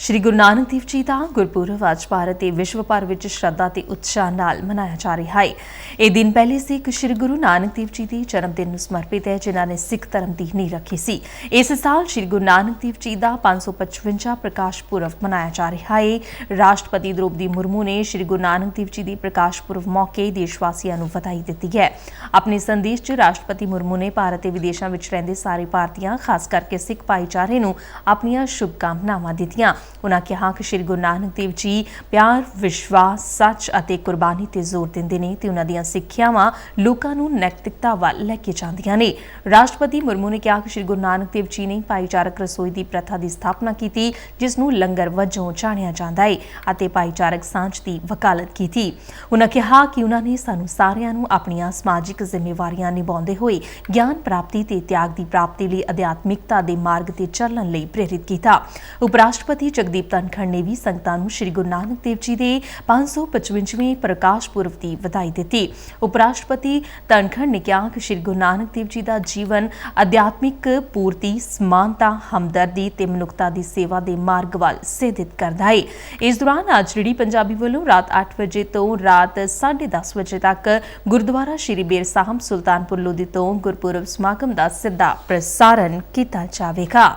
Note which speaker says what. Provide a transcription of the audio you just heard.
Speaker 1: ਸ਼੍ਰੀ ਗੁਰੂ ਨਾਨਕ ਦੇਵ ਜੀ ਦਾ ਗੁਰਪੁਰਬ ਅੱਜ ਭਾਰਤ ਤੇ ਵਿਸ਼ਵ ਭਰ ਵਿੱਚ ਸ਼ਰਧਾ ਤੇ ਉਤਸ਼ਾਹ ਨਾਲ ਮਨਾਇਆ ਜਾ ਰਿਹਾ ਹੈ। ਇਹ ਦਿਨ ਪਹਿਲੇ ਸਿੱਖ ਸ਼੍ਰੀ ਗੁਰੂ ਨਾਨਕ ਦੇਵ ਜੀ ਦੇ ਜਨਮ ਦਿਨ ਨੂੰ ਸਮਰਪਿਤ ਹੈ, ਜਿਨ੍ਹਾਂ ਨੇ ਸਿੱਖ ਧਰਮ ਦੀ ਨੀਂਹ ਰੱਖੀ ਸੀ। ਇਸ ਸਾਲ ਸ਼੍ਰੀ ਗੁਰੂ ਨਾਨਕ ਦੇਵ ਜੀ ਦਾ 555 ਪ੍ਰਕਾਸ਼ ਪੁਰਬ ਮਨਾਇਆ ਜਾ ਰਿਹਾ ਹੈ। ਰਾਸ਼ਟਰਪਤੀ ਦ੍ਰੋਪਦੀ ਮੁਰਮੂ ਨੇ ਸ਼੍ਰੀ ਗੁਰੂ ਨਾਨਕ ਦੇਵ ਜੀ ਦੀ ਪ੍ਰਕਾਸ਼ ਪੁਰਬ ਮੌਕੇ ਦੇਸ਼ ਵਾਸੀਆਂ ਨੂੰ ਵਧਾਈ ਦਿੱਤੀ ਹੈ। ਆਪਣੇ ਸੰਦੇਸ਼ 'ਚ ਰਾਸ਼ਟਰਪਤੀ ਮੁਰਮੂ ਨੇ ਭਾਰਤ ਤੇ ਵਿਦੇਸ਼ਾਂ ਵਿੱਚ ਰਹਿੰਦੇ ਸਾਰੇ ਭਾਰਤੀਆਂ, ਖਾਸ ਕਰਕੇ ਸਿੱਖ ਭਾਈਚਾਰੇ ਨੂੰ ਆਪਣੀਆਂ ਸ਼ੁਭਕਾਮਨਾਵਾਂ ਦਿੱਤੀਆਂ। ਉਨ੍ਹਾਂ ਕਿਹਾ ਕਿ ਸ਼੍ਰੀ ਗੁਰੂ ਨਾਨਕ ਦੇਵ ਜੀ ਪਿਆਰ, ਵਿਸ਼ਵਾਸ, ਸੱਚ ਅਤੇ ਕੁਰਬਾਨੀ ਤੇ ਜ਼ੋਰ ਦਿੰਦੇ ਨੇ ਤੇ ਉਹਨਾਂ ਦੀਆਂ ਸਿੱਖਿਆਵਾਂ ਲੋਕਾਂ ਨੂੰ ਨੈਤਿਕਤਾ ਵੱਲ ਲੈ ਕੇ ਜਾਂਦੀਆਂ ਨੇ। ਰਾਸ਼ਟਰਪਤੀ ਮੁਰਮੂ ਨੇ ਕਿਹਾ ਕਿ ਸ਼੍ਰੀ ਗੁਰੂ ਨਾਨਕ ਦੇਵ ਜੀ ਨੇ ਭਾਈਚਾਰਕ ਰਸੋਈ ਦੀ ਪ੍ਰਥਾ ਦੀ ਸਥਾਪਨਾ ਕੀਤੀ, ਜਿਸ ਨੂੰ ਲੰਗਰ ਵਜੋਂ ਜਾਣਿਆ ਜਾਂਦਾ ਹੈ ਅਤੇ ਭਾਈਚਾਰਕ ਸਾਂਝ ਦੀ ਵਕਾਲਤ ਕੀਤੀ। ਉਨ੍ਹਾਂ ਕਿਹਾ ਕਿ ਉਨ੍ਹਾਂ ਨੇ ਸਾਨੂੰ ਸਾਰਿਆਂ ਨੂੰ ਆਪਣੀਆਂ ਸਮਾਜਿਕ ਜ਼ਿੰਮੇਵਾਰੀਆਂ ਨਿਭਾਉਂਦੇ ਹੋਏ ਗਿਆਨ ਪ੍ਰਾਪਤੀ ਤੇ ਤਿਆਗ ਦੀ ਪ੍ਰਾਪਤੀ ਲਈ ਅਧਿਆਤਮਿਕਤਾ ਦੇ ਮਾਰਗ ਤੇ ਚੱਲਣ ਲਈ ਪ੍ਰੇਰਿਤ ਕੀਤਾ। ਉਪ ਰਾਸ਼ਟਰਪਤੀ ਜਗਦੀਪ ਧਨਖੜ ਨੇ ਵੀ ਸੰਗਤਾਂ ਨੂੰ ਸ਼੍ਰੀ ਗੁਰੂ ਨਾਨਕ ਦੇਵ ਜੀ ਦੇ 555ਵੇਂ ਪ੍ਰਕਾਸ਼ ਪੁਰਬ ਦੀ ਵਧਾਈ ਦਿੱਤੀ। ਉਪ ਰਾਸ਼ਟਰਪਤੀ ਧਨਖੜ ਨੇ ਕਿਹਾ ਕਿ ਸ਼੍ਰੀ ਗੁਰੂ ਨਾਨਕ ਦੇਵ ਜੀ ਦਾ ਜੀਵਨ ਅਧਿਆਤਮਿਕ, ਪੂਰਤੀ, ਸਮਾਨਤਾ, ਹਮਦਰਦੀ ਤੇ ਮਨੁੱਖਤਾ ਦੀ ਸੇਵਾ ਦੇ ਮਾਰਗ ਵੱਲ ਸੇਧਿਤ ਕਰਦਾ ਹੈ ਇਸ ਦੌਰਾਨ ਅੱਜ ਜਿਹੜੀ ਪੰਜਾਬੀ ਵੱਲੋਂ ਰਾਤ 8 ਵਜੇ ਤੋਂ ਰਾਤ 10:30 ਵਜੇ ਤੱਕ ਗੁਰਦੁਆਰਾ ਸ਼੍ਰੀ ਬੇਰ ਸਾਹਿਬ, ਸੁਲਤਾਨਪੁਰ ਲੋਧੀ ਤੋਂ ਗੁਰਪੁਰਬ ਸਮਾਗਮ ਦਾ ਸਿੱਧਾ ਪ੍ਰਸਾਰਣ ਕੀਤਾ ਜਾਵੇਗਾ।